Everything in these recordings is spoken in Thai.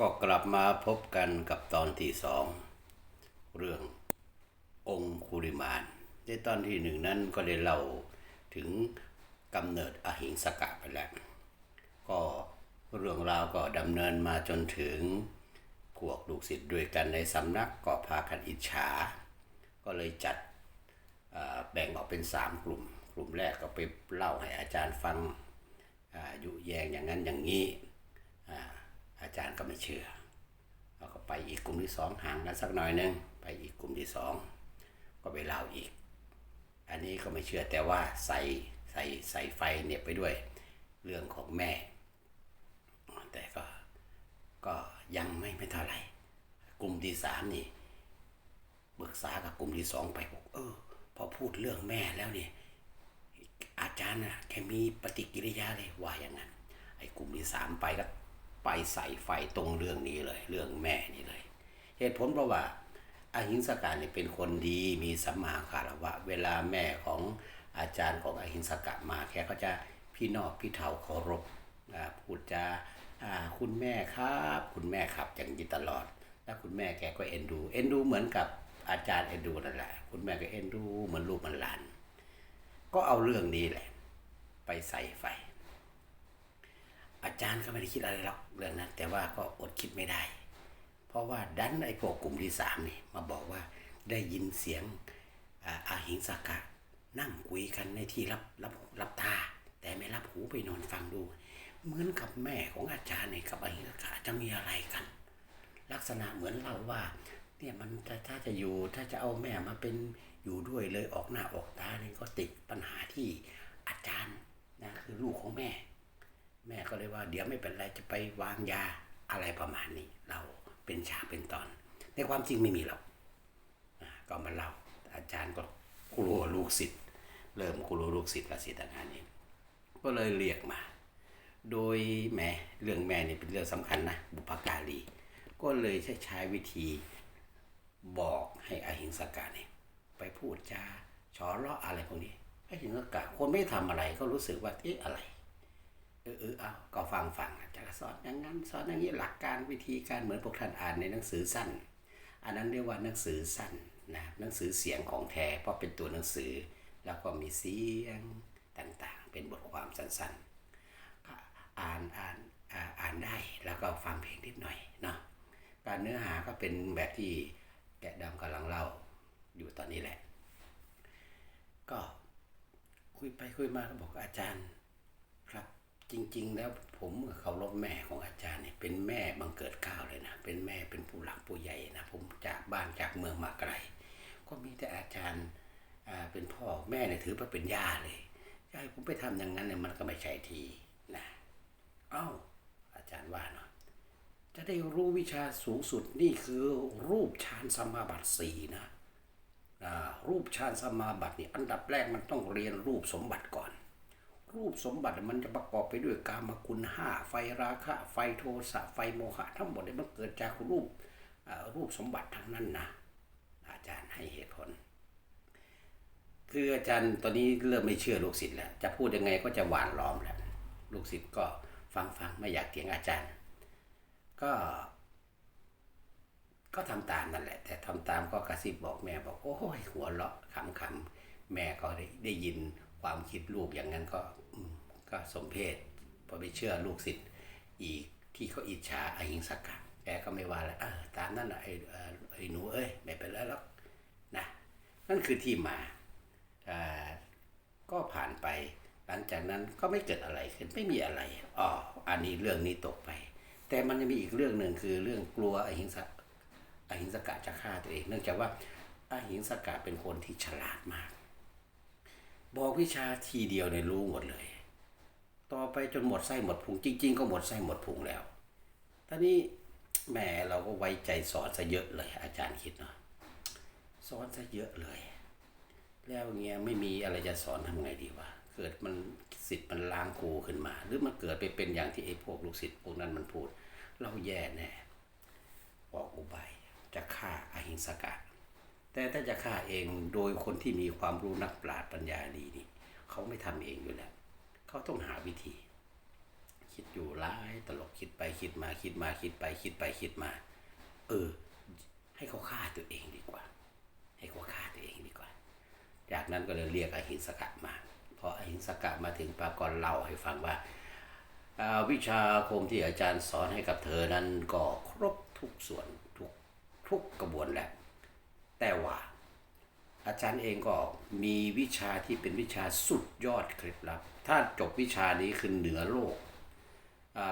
ก็กลับมาพบกันกับตอนที่สองเรื่ององคุริมาน ในตอนที่หนึ่งนั้นก็ได้เล่าถึงกำเนิดอหิงสกะไปแล้ว ก็เรื่องราวก็ดำเนินมาจนถึงพวกลูกศิษย์ด้วยกันในสำนักก็พากันอิจฉา ก็เลยจัดแบ่งออกเป็นสามกลุ่ม กลุ่มแรกก็ไปเล่าให้อาจารย์ฟังอยุแยงอย่างนั้นอย่างนี้ อาจารย์ก็ไม่เชื่อเราก็ไปอีกกลุ่มที่สองห่างกันสักหน่อยหนึงไปอีกกลุ่มที่สองก็ไปเล่าอีก อันนี้ก็ไม่เชื่อแต่ว่าใส่ใส่ใส่ไฟเนี่ยไปด้วยเรื่องของแม่ แต่ก็ก็ยังไม่ไม่เท่าไหร่กลุ่มที่สามนี่ปรึกษากับกลุ่มที่สองไปบอกเออพอพูดเรื่องแม่แล้วเนี่ยอาจารย์นะแค่มีปฏิกิริยาเลยว่าอย่างนั้นไอ้กลุ่มที่สามไปก็ ไปใส่ไฟตรงเรื่องนี้เลย เรื่องแม่นี่เลย เหตุผลเพราะว่าอาหิงสกาเนี่ยเป็นคนดีมีสัมมาคารวะ เวลาแม่ของอาจารย์ของอาหิงสกะมาแกก็จะพี่นอบพี่เฒ่าเคารพพูดจาอ่าคุณแม่ครับ คุณแม่ครับอย่างนี้ตลอด แล้วคุณแม่แกก็เอ็นดู เอ็นดูเหมือนกับอาจารย์เอ็นดูนั่นแหละ คุณแม่ก็เอ็นดูเหมือนลูกเหมือนหลาน ก็เอาเรื่องนี้แหละ ไปใส่ไฟ อาจารย์ก็ไม่ได้คิดอะไรหรอกเรื่องนั้น แต่ว่าก็อดคิดไม่ได้ เพราะว่าดันไอ้พวกกลุ่มที่สามนี่มาบอกว่าได้ยินเสียงอาหิงสากะ นั่งคุยกันในที่รับรับรับตา แต่ไม่รับหูไปนอนฟังดู เหมือนกับแม่ของอาจารย์เนี่ยกับอาหิงสากะจะมีอะไรกัน ลักษณะเหมือนเราว่าเนี่ยมันถ้าถ้าจะอยู่ถ้าจะเอาแม่มาเป็นอยู่ด้วยเลยออกหน้าออกตาเนี่ยก็ติดปัญหาที่อาจารย์นะคือลูกของแม่ แม่ก็เลยว่า เดี๋ยวไม่เป็นไรจะไปวางยาอะไรประมาณนี้ เราเป็นฉากเป็นตอน ในความจริงไม่มีหรอกอะก็มาเล่าอาจารย์ก็กลัวลูกศิษย์เริ่มกลัวลูกศิษย์ละสิทางานนี้ก็เลยเรียกมา โดยแม่เรื่องแม่นี่เป็นเรื่องสำคัญนะบุพการีก็เลยใช้ใช้วิธีบอกให้อหิงสกาเนี่ยไปพูดจาฉอเลาะอะไรพวกนี้อหิงสกาคนไม่ทำอะไรก็รู้สึกว่าเอ๊ะอะไร เออเออเอาก็ฟังฟังอาจารย์สอนอย่างนั้นสอนอย่างนี้หลักการวิธีการเหมือนพวกท่านอ่านในหนังสือสั้น อันนั้นเรียกว่าหนังสือสั้นนะหนังสือเสียงของแท้เพราะเป็นตัวหนังสือ แล้วก็มีเสียงต่างๆ เป็นบทความสั้นๆ อ่านอ่านอ่าอ่านได้แล้วก็ฟังเพลงนิดหน่อยเนาะการเนื้อหาก็เป็นแบบที่แกะดำกำลังเล่าอยู่ตอนนี้แหละ ก็คุยไปคุยมาก็บอกอาจารย์ จริง ๆ แล้วผมเคารพแม่ของอาจารย์เนี่ยเป็นแม่บังเกิดเก้าวเลยนะ เป็นแม่เป็นผู้หลักผู้ใหญ่นะ ผมจากบ้านจากเมืองมาไกล ก็มีแต่อาจารย์เป็นพ่อแม่เนี่ยถือว่าเป็นย่าเลยจะให้ผมไปทำอย่างนั้นเนี่ยมันก็ไม่ใช่ทีนะเอ้าอาจารย์ว่าเนาะจะได้รู้วิชาสูงสุดนี่คือรูปฌานสมาบัติสี่นะรูปฌานสมาบัตินี่อันดับแรกมันต้องเรียนรูปสมบัติก่อน รูปสมบัติมันจะประกอบไปด้วยกามคุณห้าไฟราคะไฟโทสะไฟโมหะทั้งหมดเนี่ยมันเกิดจากรูปรูปสมบัติทั้งนั้นนะอาจารย์ให้เหตุผล คืออาจารย์ตอนนี้เริ่มไม่เชื่อลูกศิษย์แล้ว จะพูดยังไงก็จะหวานล้อมแล้วลูกศิษย์ก็ฟังฟังไม่อยากเถียงอาจารย์ ก็ ก็ทำตามนั่นแหละ แต่ทำตามก็กระซิบบอกแม่บอกโอ้ยหัวเราะคำคำๆแม่ก็ได้ได้ยินความคิดลูกอย่างนั้นก็ ก็สมเพศพอไปเชื่อลูกศิษย์อีกที่เขาอิจฉาอาหิงสกะแกก็ไม่ว่าแล้วตามนั่นน่ะไอ้ไอ้หนูเอ้ยไม่เป็นไรหรอกนะนั่นคือที่มาก็ผ่านไป หลังจากนั้นก็ไม่เกิดอะไรขึ้นไม่มีอะไรอ๋ออันนี้เรื่องนี้ตกไป แต่มันจะมีอีกเรื่องหนึ่งคือเรื่องกลัวอหิงสกอหิงสกะจะฆ่าตัวเอง เนื่องจากว่าอหิงสกะเป็นคนที่ฉลาดมาก บอกวิชาทีเดียวในรู้หมดเลย ต่อไปจนหมดไส้หมดพุงจริง ๆ ก็หมดไส้หมดพุงแล้วตอนนี้แหมเราก็ไว้ใจสอนซะเยอะเลย อาจารย์คิดเนาะสอนซะเยอะเลย แล้วเงี้ยไม่มีอะไรจะสอนทำไงดีวะเกิดมันสิทธิ์มันล้างครูขึ้นมา หรือมันเกิดไปเป็นอย่างที่ไอ้พวกลูกศิษย์พวกนั้นมันพูด เราแย่แน่บอกอุบายจะฆ่าอาหิงสกะแต่ถ้าจะฆ่าเองโดยคนที่มีความรู้นักปราชญ์ปัญญาดีนี่เขาไม่ทำเองอยู่แล้ว เขาต้องหาวิธี คิดอยู่หลายตลกคิดไปคิดมาคิดมาคิดไปคิดไปคิดมา เออ ให้เขาฆ่าตัวเองดีกว่า ให้เขาฆ่าตัวเองดีกว่า จากนั้นก็เลยเรียกอหิงสกะมาพออหิงสกะมาถึงปากรเล่าให้ฟังว่าวิชาคมที่อาจารย์สอนให้กับเธอนั้นก็ครบทุกส่วนทุกทุกกระบวนแหละแต่ว่าอาจารย์เองก็มีวิชาที่เป็นวิชาสุดยอดเคล็ดลับ ถ้าจบวิชานี้คือเหนือโลกอ่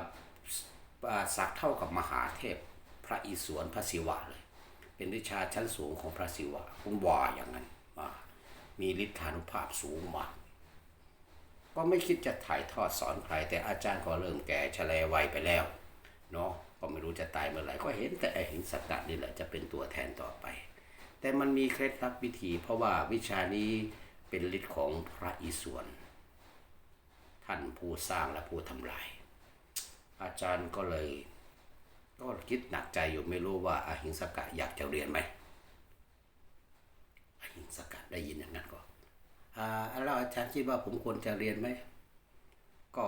าสักเท่ากับมหาเทพ พระอิศวรพระศิวะเลย เป็นวิชาชั้นสูงของพระศิวะคุณว่าอย่างนั้นมามีฤทธานุภาพสูงมากก็ไม่คิดจะถ่ายทอดสอนใคร แต่อาจารย์ก็เริ่มแก่ชะแลวัยไปแล้วเนาะก็ไม่รู้จะตายเมื่อไหร่ก็เห็นแต่ไอหินสกัดนี่แหละจะเป็นตัวแทนต่อไป แต่มันมีเคล็ดลับวิธี เพราะว่าวิชานี้เป็นฤทธิ์ของพระอิศวร ท่านผู้สร้างและผู้ทำลาย อาจารย์ก็เลย ก็คิดหนักใจอยู่ไม่รู้ว่าอาหิงสกะอยากจะเรียนไหมอาหิงสกะได้ยินอย่างนั้นก็อ่าแล้วอาจารย์คิดว่าผมควรจะเรียนไหมก็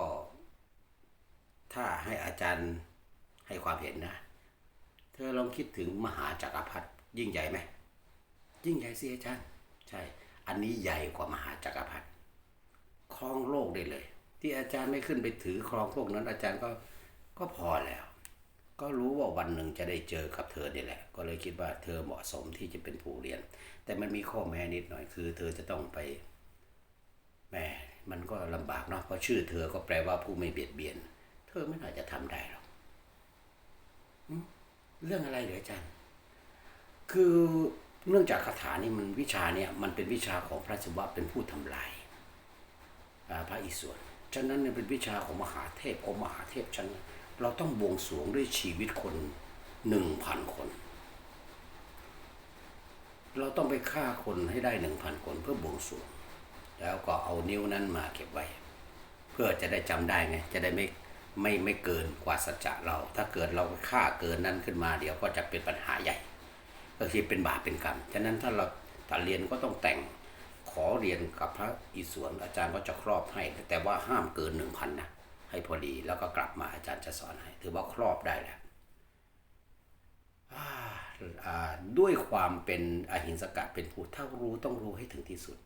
ถ้าให้อาจารย์ให้ความเห็นนะ เธอลองคิดถึงมหาจักรพรรดิยิ่งใหญ่ไหมยิ่งใหญ่สิอาจารย์ ใช่ อันนี้ใหญ่กว่ามหาจักรพรรดิครองโลกได้เลย ที่อาจารย์ไม่ขึ้นไปถือครองพวกนั้น อาจารย์ก็ก็พอแล้ว ก็รู้ว่าวันหนึ่งจะได้เจอกับเธอนี่แหละ ก็เลยคิดว่าเธอเหมาะสมที่จะเป็นผู้เรียน แต่มันมีข้อแม้นิดหน่อยคือ เธอจะต้องไปแม่มันก็ลำบากเนาะเพราะชื่อเธอก็แปลว่าผู้ไม่เบียดเบียน เธอไม่น่าจะทำได้หรอกเรื่องอะไรเหรออาจารย์ คือเนื่องจากคาถานี่มันวิชาเนี่ยมันเป็นวิชาของพระศิวะเป็นผู้ทำลายพระอิศวร ฉะนั้นเนี่ยเป็นวิชาของมหาเทพองค์มหาเทพฉะนั้นเราต้องบวงสรวงด้วยชีวิตคนหนึ่งพันคน เราต้องไปฆ่าคนให้ได้หนึ่งพันคนเพื่อบวงสรวง แล้วก็เอานิ้วนั้นมาเก็บไว้ เพื่อจะได้จำได้ไงจะได้ไม่ไม่ไม่เกินกว่าสัจจะเรา ถ้าเกิดเราฆ่าเกินนั้นขึ้นมาเดี๋ยวก็จะเป็นปัญหาใหญ่ ก็คือเป็นบาปเป็นกรรม ฉะนั้นถ้าเราถ้าเรียนก็ต้องแต่ง ขอเรียนกับพระอิศวรอาจารย์ก็จะครอบให้ แต่ว่าห้ามเกินหนึ่งพันนะให้พอดีแล้วก็กลับมาอาจารย์จะสอนให้ ถือว่าครอบได้แล้วด้วยความเป็นอหิงสกะเป็นผู้ถ้ารู้ต้องรู้ให้ถึงที่สุด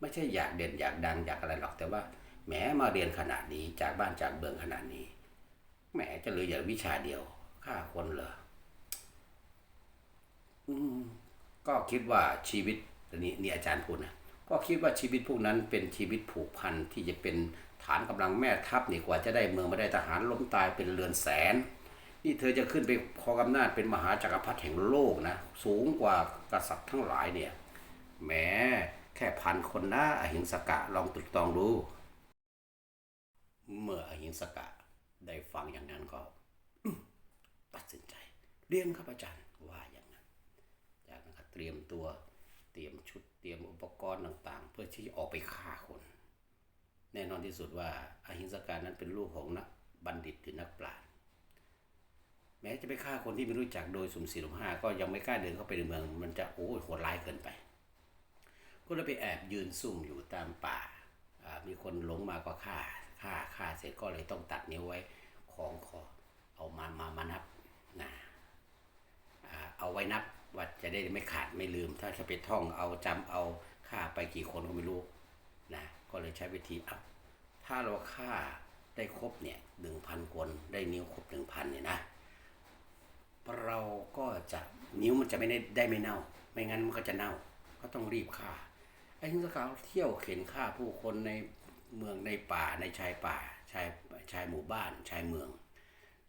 ไม่ใช่อยากเด่นอยากดังอยากอะไรหรอกแต่ว่าแหมมาเรียนขนาดนี้จากบ้านจากเมืองขนาดนี้แหมจะเหลืออย่างวิชาเดียวฆ่าคนเหรออืมก็คิดว่าชีวิตนนี้นี่อาจารย์พูดนะ ก็คิดว่าชีวิตพวกนั้นเป็นชีวิตผูกพันที่จะเป็นฐานกำลังแม่ทัพนี่กว่าจะได้เมืองมาได้ทหารล้มตายเป็นเรือนแสน นี่เธอจะขึ้นไปครองอำนาจเป็นมหาจักรพรรดิแห่งโลกนะ สูงกว่ากษัตริย์ทั้งหลายเนี่ยแหมแค่พันคนนะอหิงสกะลองตรึกตองดู เมื่ออหิงสกะได้ฟังอย่างนั้นก็ตัดสินใจ เรียนครับอาจารย์ว่าอย่างนั้น จากนั้นก็เตรียมตัวเตรียมชุด เตรียมอุปกรณ์ต่างๆ เพื่อที่จะออกไปฆ่าคน แน่นอนที่สุดว่าอหิงสการนั้นเป็นลูกของนักบัณฑิตหรือนักปราชญ์แม้จะไปฆ่าคนที่ไม่รู้จักโดยสุ่มสี่สุ่มห้าก็ยังไม่กล้าเดินเข้าไปในเมือง มันจะโอ้โหดร้ายเกินไป ก็เลยไปแอบยืนซุ่มอยู่ตามป่า มีคนหลงมาก็ฆ่าฆ่าฆ่าเสร็จก็เลยต้องตัดนิ้วไว้ของคอเอามามามานับนะเอาไว้นับ ว่าจะได้ไม่ขาดไม่ลืม ถ้าจะไปท่องเอาจำเอาฆ่าไปกี่คนก็ไม่รู้นะก็เลยใช้วิธีเอาถ้าเราฆ่าได้ครบเนี่ยหนึ่งพันคนได้นิ้วครบหนึ่งพันเนี่ยนะเราก็จะนิ้วมันจะไม่ได้ได้ไม่เน่า ไม่งั้นมันก็จะเน่า ก็ต้องรีบฆ่าไอ้หิงสกาวเที่ยวเข็นฆ่าผู้คนในเมืองในป่าในชายป่าชายชายหมู่บ้านชายเมือง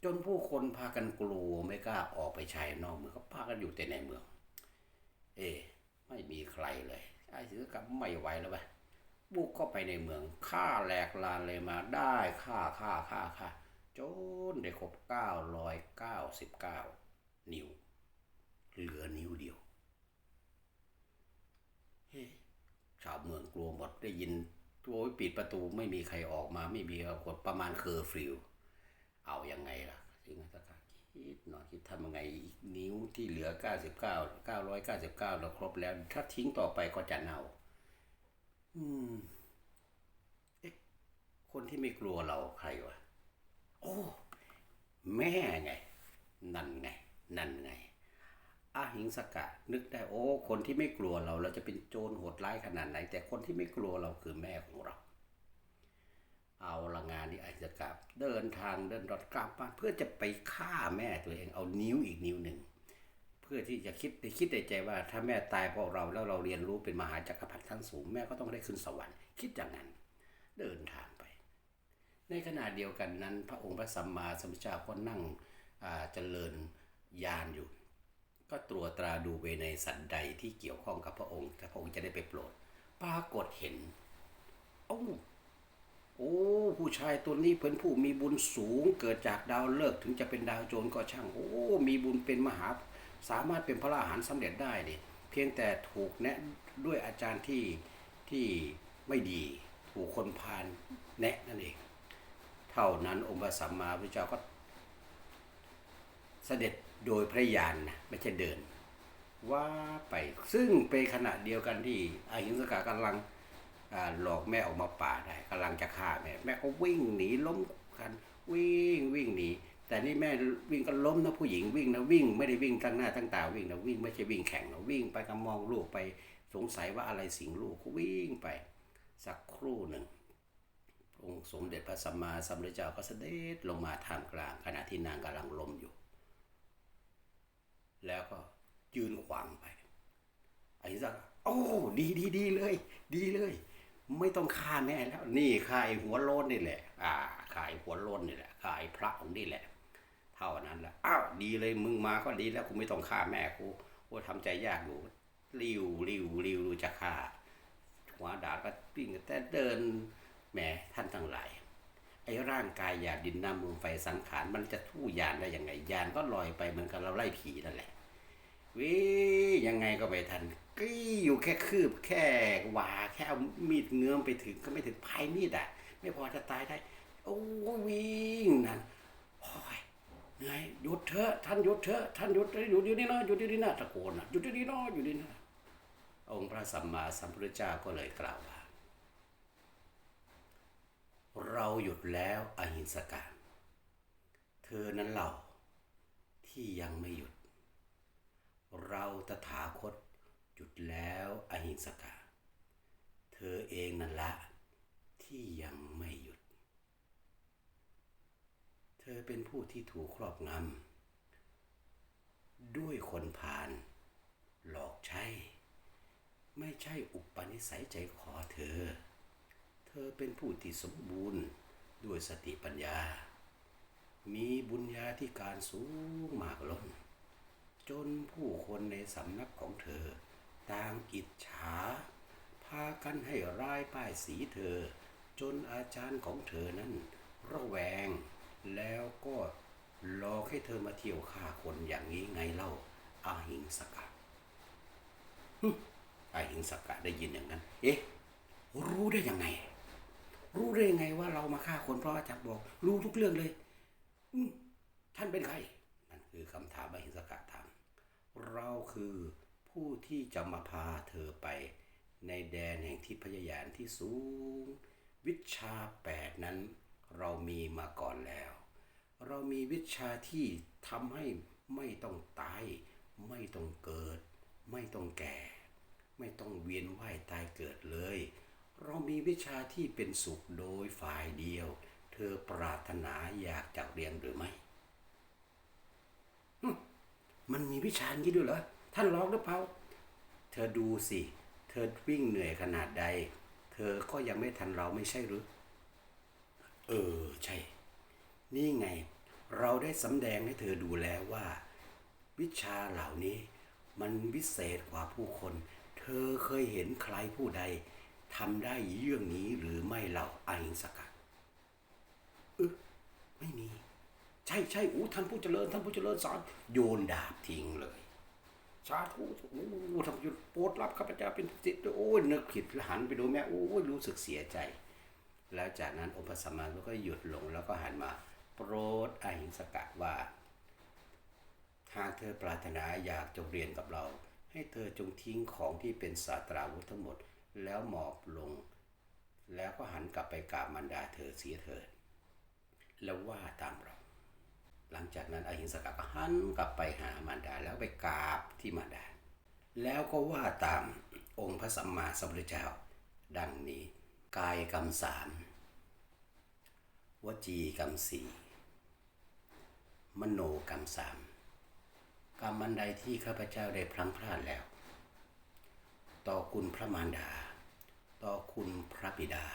จนผู้คนพากันกลัวไม่กล้าออกไปชายนอกเมืองก็พากันอยู่แต่ในเมือง เอ ไม่มีใครเลยไอ้หิงสกาวไม่ไหวแล้วไปบุกเข้าไปในเมืองฆ่าแหลกลานเลยมาได้ฆ่าฆ่าฆ่าฆ่าจนได้ครบเก้าร้อยเก้าสิบเก้านิ้ว เหลือนิ้วเดียวเฮ้ชาวเมืองกลัวหมดได้ยินตัวปิดประตูไม่มีใครออกมาไม่มีกดประมาณเคอร์ฟิว เอาอยัางไงล่ะสิงห์สกาคิดหน่อยคิดทำยังไงอีกนิ้วที่เหลือ 99 999 เราครบแล้ว ถ้าทิ้งต่อไปก็จะเน่า อืมเอ๊ะคนที่ไม่กลัวเราใครวะ โอ้ แม่ไง นั่นไง นั่นไงอาหิงสกะ นึกได้โอ้ คนที่ไม่กลัวเรา เราจะเป็นโจรโหดร้ายขนาดไหน แต่คนที่ไม่กลัวเราคือแม่ของเรา เอาละงานนี้อาหิงสกะเดินทางเดินรถกลับบ้าเพื่อจะไปฆ่าแม่ตัวเองเอานิ้วอีกนิ้วหนึ่งเพื่อที่จะคิดคิดในใจว่า ถ้าแม่ตายเพราะเราแล้วเราเรียนรู้เป็นมหาจักรพรรดิทั้งสูงแม่ก็ต้องได้ขึ้นสวรรค์คิดอย่างนั้น เดินทางไป ในขณะเดียวกันนั้น พระองค์พระสัมมาสัมพุทธเจ้าก็นั่งเจริญญาณอยู่ ก็ตรวจตราดูไปในสัตว์ใดที่เกี่ยวข้องกับพระองค์ถ้าพระองค์จะได้ไปโปรดปรากฏเห็นโอ้า โอ้ผู้ชายตัวนี้เป็นผู้มีบุญสูง เกิดจากดาวฤกษ์ถึงจะเป็นดาวโจรก็ช่าง โอ้ มีบุญเป็นมหา สามารถเป็นพระอรหันต์สำเร็จได้ดิเพียงแต่ถูกแนะด้วยอาจารย์ที่ที่ไม่ดีถูกคนพาลแนะนั่นเอง เท่านั้นองค์พระสัมมาพุทธเจ้าก็เสด็จโดยพระยานนะไม่ใช่เดิน ว่าไปซึ่งเป็นขณะเดียวกันที่อาหิงสกากำลัง หลอกแม่ออกมาป่าได้กำลังจะฆ่าแม่แม่ก็วิ่งหนีล้มกันวิ่งวิ่งหนีแต่นี่แม่วิ่งก็ล้มนะผู้หญิงวิ่งนะวิ่งไม่ได้วิ่งตั้งหน้าตั้งตาวิ่งนะวิ่งไม่ใช่วิ่งแข่งนะวิ่งไปก็มองลูกไปสงสัยว่าอะไรสิงลูกก็วิ่งไป สักครู่หนึ่งองค์สมเด็จพระสัมมาสัมพุทธเจ้าก็เสด็จลงมาท่ามกลางขณะที่นางกำลังล้มอยู่ แล้วก็ยืนขวางไปไอ้สักโอ้ดีดีดีเลย ดีเลย ไม่ต้องฆ่าแม่แล้วนี่ฆ่าไอ้หัวโลนนี่แหละ อ่าฆ่าไอ้หัวโลนนี่แหละฆ่าไอ้พระองค์นี่แหละ เท่านั้นแหละอ้าวดีเลยมึงมาก็ดีแล้วกูไม่ต้องฆ่าแม่กูกูทำใจยากอยู่ริวริวริวรู้จะฆ่าหัวดาบก็ปิ้งแต่เดินแหมท่านทั้งหลายไอ้ร่างกายหยาบดินน้ำลมไฟสังขารมันจะทู่ยานได้ยังไงยานก็ลอยไปเหมือนกับเราไล่ผีนั่นแหละ วิยังไงก็ไปทันกี้อยู่แค่คืบแค่หวาแค่เอามีดเงื้อมไปถึงก็ไม่ถึงปลายมีดอะ ไม่พอจะตายได้ โอ้วิ่งนั่นโอ้ยเหนื่อยหยุดเถอะท่านหยุดเถอะท่านหยุดหยุดอยู่นี่นะหยุดอยู่นี่นะตะโกนนะหยุดอยู่นี่นะอยู่นี่นะองค์พระสัมมาสัมพุทธเจ้าก็เลยกล่าวว่า เราหยุดแล้วอหิงสกาเธอนั้นเราที่ยังไม่หยุด ตถาคตหยุดแล้วอหิงสกา เธอเองนั่นละ ที่ยังไม่หยุด เธอเป็นผู้ที่ถูกครอบงำด้วยคนพาลหลอกใช้ ไม่ใช่อุปนิสัยใจขอเธอ เธอเป็นผู้ที่สมบูรณ์ด้วยสติปัญญา มีบุญญาธิการสูงมากล้น จนผู้คนในสำนักของเธอ ต่างอิจฉา พากันให้ร้ายป้ายสีเธอ จนอาจารย์ของเธอนั้นระแวง แล้วก็หลอกให้เธอมาเที่ยวฆ่าคนอย่างนี้ไงเล่าอาหิงสกะไอ้หิงสักกะได้ยินอย่างนั้น เอ๊ะ รู้ได้ยังไง รู้ได้ยังไงว่าเรามาฆ่าคนเพราะอาจารย์บอก รู้ทุกเรื่องเลยท่านเป็นใครนั่นคือคำถามอ้หิงสักกะ เราคือผู้ที่จะมาพาเธอไป ในแดนแห่งทิพยายานที่สูง วิชาแปดนั้น เรามีมาก่อนแล้ว เรามีวิชาที่ทำให้ไม่ต้องตาย ไม่ต้องเกิด ไม่ต้องแก่ ไม่ต้องเวียนว่ายตายเกิดเลย เรามีวิชาที่เป็นสุขโดยฝ่ายเดียว เธอปรารถนาอยากจะเรียนหรือไม่ มันมีวิชาอย่างนี้ด้วยเหรอ ท่านลองหรือเปล่า เธอดูสิ เธอวิ่งเหนื่อยขนาดใด เธอก็ยังไม่ทันเราไม่ใช่หรือ เออ ใช่ นี่ไง เราได้สำแดงให้เธอดูแล้วว่า วิชาเหล่านี้ มันวิเศษกว่าผู้คน เธอเคยเห็นใครผู้ใดทำได้เยี่ยงนี้หรือไม่เล่าอาหิงสกะเออไม่มี ช่ใช่อู้ท่านผู้เจริญท่านผู้เจริญสอนโยนดาบทิ้งเลย สาธุโอ้ทำยุดโปรดรับข้าพเจ้าเป็นสิทธิ์ด้วยโอ้ยนึกผิดหันไปดูแม่โอ้ยรู้สึกเสียใจ แล้วจากนั้นองค์พระสัมมาสัมพุทธเจ้าก็หยุดลงแล้วก็หันมา โปรดอหิงสกะว่าหากเธอปรารถนาอยากจงเรียนกับเรา ให้เธอจงทิ้งของที่เป็นศาตราวุธทั้งหมด แล้วหมอบลง แล้วก็หันกลับไปกราบมารดาเธอเสียเถิดแล้วว่าตามเรา หลังจากนั้นอหิงสกะก็หันกลับไปหามารดาแล้วไปกราบที่มารดา แล้วก็ว่าตามองค์พระสัมมาสัมพุทธเจ้า ดังนี้ กายกรรมสามวจีกรรมสี่มโนกรรมสามกรรมอันใดที่ข้าพเจ้าได้พลังพลาดแล้ว ต่อคุณพระมารดา ต่อคุณพระบิดา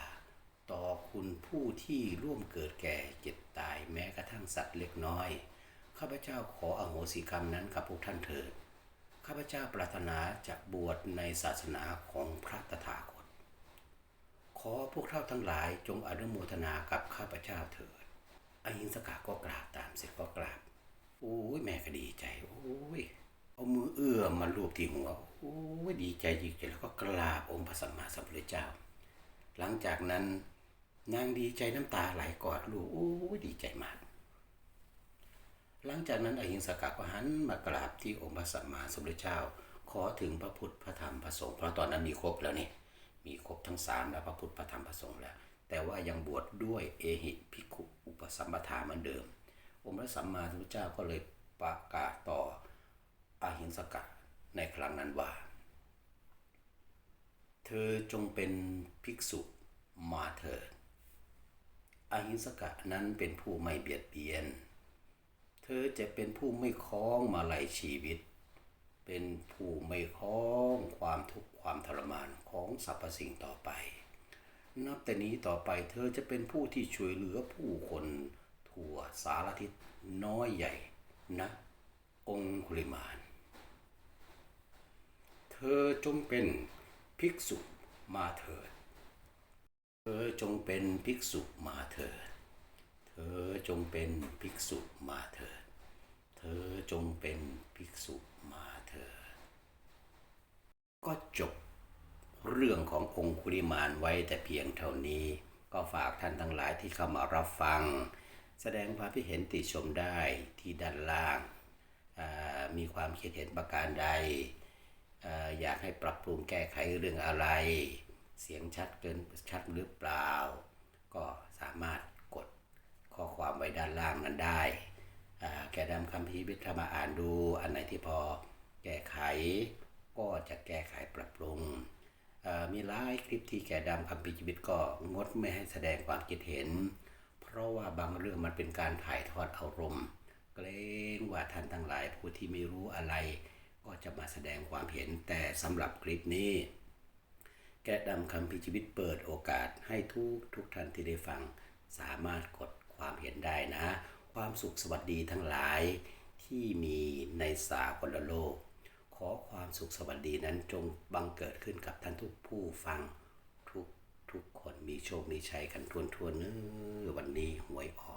คุณผู้ที่ร่วมเกิดแก่เจ็บตายแม้กระทั่งสัตว์เล็กน้อย ข้าพเจ้าขออโหสิกรรมนั้นกับพวกท่านเถิด ข้าพเจ้าปรารถนาจะบวชในศาสนาของพระตถาคต ขอพวกเท่าทั้งหลายจงอนุโมทนากับข้าพเจ้าเถิดอหิงสกาก็กราบตามเสร็จก็กราบ โอ้ยแม่ก็ดีใจ โอ้ยเอามือเอื้อมมาลูบที่หัว โอ้ยดีใจจริงๆแล้วก็กราบองค์พระสัมมาสัมพุทธเจ้า หลังจากนั้น นางดีใจน้ำตาไหลกอดลูกโอ้ดีใจมาก หลังจากนั้นอหิงสกาก็หันมากราบที่องค์พระสัมมาสัมพุทธเจ้า ขอถึงพระพุทธพระธรรมพระสงฆ์เพราะตอนนั้นมีครบแล้วนี่มีครบทั้งสามแล้วพระพุทธพระธรรมพระสงฆ์แล้ว แต่ว่ายังบวชดด้วยเอหิภิกขุอุปสัมปทาเหมือนเดิม องค์พระสัมมาสัมพุทธเจ้าก็เลยประกาศต่ออหิงสกะในครั้งนั้นว่า เธอจงเป็นภิกษุมาเถิด อหิงสกะนั้นเป็นผู้ไม่เบียดเบียน เธอจะเป็นผู้ไม่คล้องมาลัยชีวิต เป็นผู้ไม่คล้องความทุกข์ความทรมานของสรรพสิ่งต่อไป นับแต่นี้ต่อไปเธอจะเป็นผู้ที่ช่วยเหลือผู้คนทั่วสารทิศน้อยใหญ่นะองคุลิมานเธอจงเป็นภิกษุมาเถิด เธอจงเป็นภิกษุมาเถิด เธอจงเป็นภิกษุมาเถิด เธอจงเป็นภิกษุมาเถิด ก็จบเรื่องขององคุริมานไว้แต่เพียงเท่านี้ ก็ฝากท่านทั้งหลายที่เข้ามารับฟัง แสดงความคิดเห็นติชมได้ที่ด้านล่างามีความคิดเห็นประการใดออยากให้ปรับปรุงแก้ไขเรื่องอะไร เสียงชัดเกินชัดหรือเปล่า ก็สามารถกดข้อความไว้ด้านล่างนั้นได้ แกนำคำพีร์วิทย์มาอ่านดู อันไหนที่พอแก้ไข ก็จะแก้ไขปรับปรุง มีหลายคลิปที่แกดำคำพีร์ชีวิตก็งดไม่ให้แสดงความคิดเห็น เพราะว่าบางเรื่องมันเป็นการถ่ายทอดอารมณ์เกรงว่าท่านทั้งหลายผู้ที่ไม่รู้อะไร ก็จะมาแสดงความเห็นแต่สำหรับคลิปนี้ แกะดำคำพิชีวิตเปิดโอกาสให้ทุกทุกท่านที่ได้ฟัง สามารถกดความเห็นได้นะ ความสุขสวัสดีทั้งหลายที่มีในสากลโลก ขอความสุขสวัสดีนั้นจงบังเกิดขึ้นกับท่านทุกผู้ฟังทุกทุกคนมีโชค มีชัยกันทวนทวนเนื้อวันนี้หวยออก